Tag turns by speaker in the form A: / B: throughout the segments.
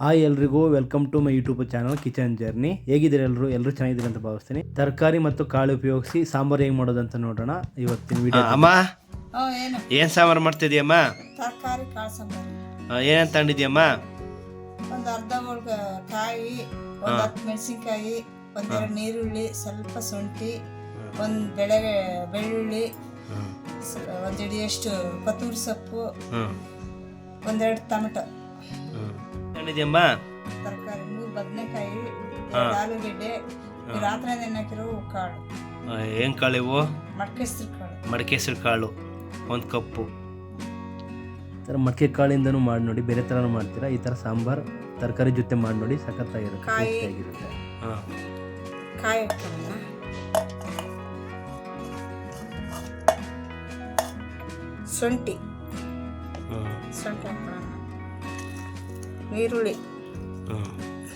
A: Hi ಎಲ್ರಿಗೂ welcome to my YouTube channel kitchen journey ಹೇಗಿದ್ದೀರಿ ಎಲ್ಲರೂ ಎಲ್ಲರೂ ಚೆನ್ನಾಗಿದ್ದೀರಿ ಅಂತ ಭಾವಿಸ್ತೀನಿ. ತರಕಾರಿ ಮತ್ತು ಕಾಳು ಉಪಯೋಗಿಸಿ ಸಾಂಬಾರು ಹೇಗೆ ಮಾಡೋದಂತ ನೋಡೋಣ ಇವತ್ತಿನ ವಿಡಿಯೋ
B: ಅಮ್ಮ.
C: ಓ ಏನು?
B: ಏನ್ ಸಾಂಬಾರು ಮಾಡ್ತಿದ್ಯಮ್ಮ
C: ತರಕಾರಿ ಕಾಳು ಸಾಂಬಾರು.
B: ಆ, ಏನೇನ್ ತಗೊಂಡಿದ್ಯಮ್ಮ
C: ಒಂದು ಅರ್ಧ ಮುಳ್ಗ ಕಾಯಿ ಒಂದು ಹತ್ತು ಮೆಣಸಿನ್ಕಾಯಿ ಒಂದೆರಡು ನೀರುಳ್ಳಿ ಸ್ವಲ್ಪ ಶುಂಠಿ ಒಂದು ಬೆಳೆ ಬೆಳ್ಳುಳ್ಳಿ
B: ಒಂದು
C: ಸ- ಒಂದ್ ಹಿಡಿಯಷ್ಟು ಕೊತ್ತಂಬರಿ ಸೊಪ್ಪು ಒಂದೆರಡು ಟೊಮೆಟೊ. ತರಕಾರಿ ಬದನೆಕಾಯಿ ಎರಡು ಆಲೂಗೆಡ್ಡೆ ಈ ರಾತ್ರಿ ನೆನಕಿರೋ ಕಾಳು.
B: ಆ, ಏನ್ ಕಾಳು ಇವು?
C: ಮಡಕೆ ಹೆಸ್ರು ಕಾಳು.
B: ಮಡಕೆ ಹೆಸರು ಕಾಳು. ಒಂದು ಕಪ್ಪು.
A: ಥರ ಮಡಕೆ ಕಾಳಿಂದನೂ ಮಾಡಿ ನೋಡಿ ಬೇರೆ ಥರನೂ ಮಾಡ್ತೀರಾ? ಈ ಥರ ಸಾಂಬಾರು ತರಕಾರಿ ಜೊತೆ ಮಾಡಿ ನೋಡಿ ಸಖತ್ತಾಗಿರುತ್ತೆ
C: ಕಾಯಿ.
A: ಟೇಸ್ಟಿಯಾಗಿರುತ್ತೆ.
B: ಹಾಂ.
C: ಕಾಯಿ ಹಾಕೋಣ ಶುಂಠಿ. ಶುಂಠಿ
B: ಹ್ಮ್.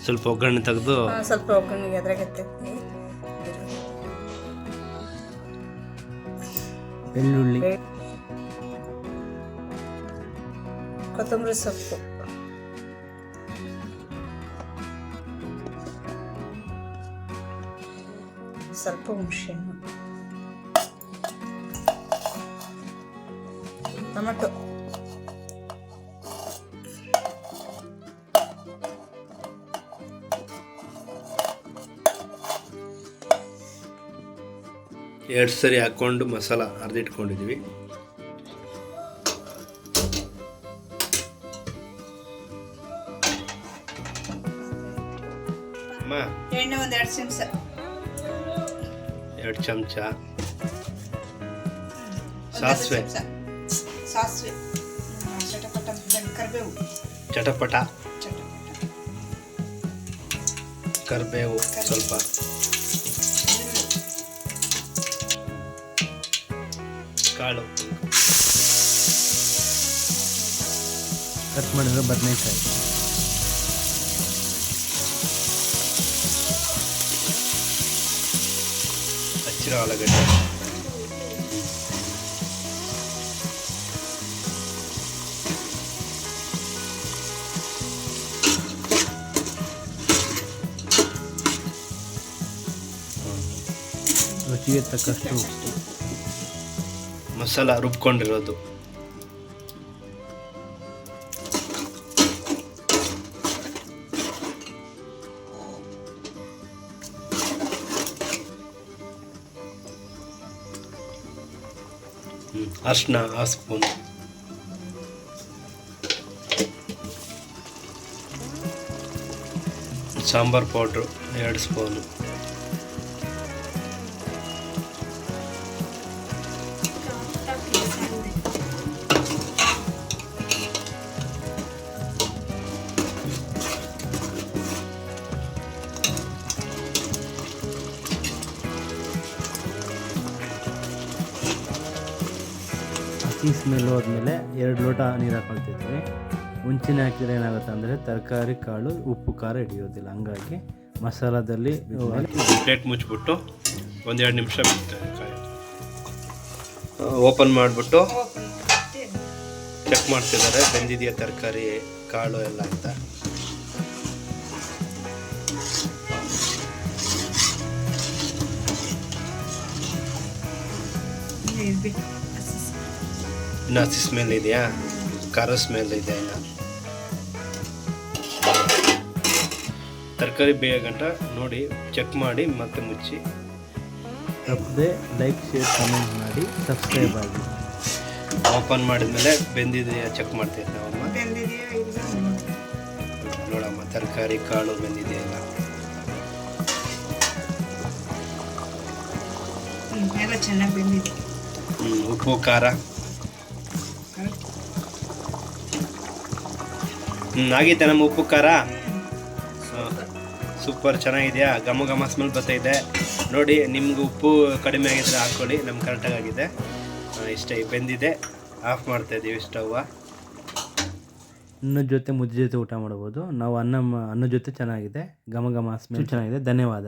B: ಸ್ವಲ್ಪ ಒಗ್ಗರಣೆ ತೆಗೆದು.
C: ಸ್ವಲ್ಪ ಒಗ್ಗರಣೆಗೆ ಅದ್ರಾಗೆ
A: ಬೆಳ್ಳುಳ್ಳಿ.
C: ಕೊತ್ತಂಬರಿ ಸೊಪ್ಪು. ಸ್ವಲ್ಪ ಹುಣಸೆಹಣ್ಣು. ಟೊಮೆಟೊ.
B: ಎರಡು ಸರಿ ಹಾಕ್ಕೊಂಡು ಮಸಾಲ ಅರ್ದಿಟ್ಕೊಂಡಿದ್ದೀವಿ
C: ಎಣ್ಣೆ ಒಂದು ಎರಡು ಚಮಚ.
B: ಎರಡು ಚಮಚ. ಸಾಸಿವೆ.
C: ಸಾಸಿವೆ. ಚಟಪಟ ಕರಿಬೇವು.
B: ಚಟಪಟ. ಕರಿಬೇವು. ಸ್ವಲ್ಪ. ಕಾಳು
A: ಕಟ್ ಮಾಡಿದ್ರೆ ಬದನೆಕಾಯಿ
B: ಹಚ್ಚಿರೋ ಆಲೂಗಡ್ಡೆ
A: ರುಚಿಗೆ ತಕ್ಕಷ್ಟು ಉಪ್ಪು
B: ಮಸಾಲ ರುಬ್ಕೊಂಡಿರೋದು. ಅರ್ಶಿನ ಆ ಸ್ಪೂನ್ ಸಾಂಬಾರ್ ಪೌಡ್ರು ಎರಡು ಸ್ಪೂನು
A: ಹಸಿ ಸ್ಮೆಲ್ ಹೋದ್ಮೇಲೆ ಎರಡು ಲೋಟ ನೀರು ಹಾಕೊಳ್ತಿದ್ವಿ. ಮುಂಚಿನ ಹಾಕಿದ್ರೆ ಏನಾಗುತ್ತೆ ಅಂದರೆ ತರಕಾರಿ ಕಾಳು ಉಪ್ಪು ಖಾರ ಹಿಡಿಯೋದಿಲ್ಲ. ಹಂಗಾಗಿ ಮಸಾಲದಲ್ಲಿ
B: ಪ್ಲೇಟ್ ಮುಚ್ಚಿಬಿಟ್ಟು ಒಂದೆರಡು ನಿಮಿಷ ಬಿಡುತ್ತೆ ಓಪನ್ ಮಾಡಿಬಿಟ್ಟು ಚೆಕ್ ಮಾಡ್ತಿದ್ದಾರೆ ಬೆಂದಿದೆಯಾ ತರಕಾರಿ ಕಾಳು ಎಲ್ಲ ಅಂತ.
C: ಇಲ್ಲಿ
B: ಇನ್ನು ಹಸಿ ಸ್ಮೆಲ್ ಇದೆಯಾ? ಖಾರ ಸ್ಮೆಲ್ ಇದೆ ಇನ್ನು? ತರಕಾರಿ ಬೇಯ ಗಂಟ ನೋಡಿ ಚೆಕ್ ಮಾಡಿ ಮತ್ತೆ ಮುಚ್ಚಿ.
A: ತಪ್ಪದೆ ಲೈಕ್ ಶೇರ್ ಕಮೆಂಟ್ ಮಾಡಿ ಸಬ್ಸ್ಕ್ರೈಬ್ ಆಗಿ.
B: ಓಪನ್ ಮಾಡಿದ್ಮೇಲೆ ಬೆಂದಿದೆಯಾ? ಚೆಕ್ ಮಾಡ್ತೀವಿ ನಾವಮ್ಮ. ನೋಡಮ್ಮ ತರಕಾರಿ ಕಾಳು ಬೆಂದಿದೆಯಲ್ಲ
C: ಚೆನ್ನಾಗಿ ಬೆಂದಿದೆ.
B: ಹ್ಮ್, ಉಪ್ಪು ಖಾರ? ಹ್ಞೂ ಆಗೈತೆ ನಮ್ಮ ಉಪ್ಪು ಖಾರ ಸೂಪರ್ ಚೆನ್ನಾಗಿದೆಯಾ? ಘಮ ಘಮ ಸ್ಮೆಲ್ ಬರ್ತಾ ಇದೆ. ನೋಡಿ ನಿಮ್ಗೆ ಉಪ್ಪು ಕಡಿಮೆ ಆಗಿದ್ರೆ ಹಾಕ್ಕೊಳ್ಳಿ ನಮ್ಮ ಕರೆಕ್ಟಾಗಿ ಆಗಿದೆ. ಇಷ್ಟ ಬೆಂದಿದೆ. ಆಫ್ ಮಾಡ್ತಾ ಇದ್ದೀವಿ ಸ್ಟವ್ವ
A: ಅನ್ನದ ಜೊತೆ ಮುದ್ದೆ ಜೊತೆ ಊಟ ಮಾಡ್ಬೋದು. ನಾವು ಅನ್ನ ಅನ್ನದ ಜೊತೆ ಚೆನ್ನಾಗಿದೆ. ಘಮ ಘಮ ಸ್ಮೆಲ್ ಚೆನ್ನಾಗಿದೆ. ಧನ್ಯವಾದ.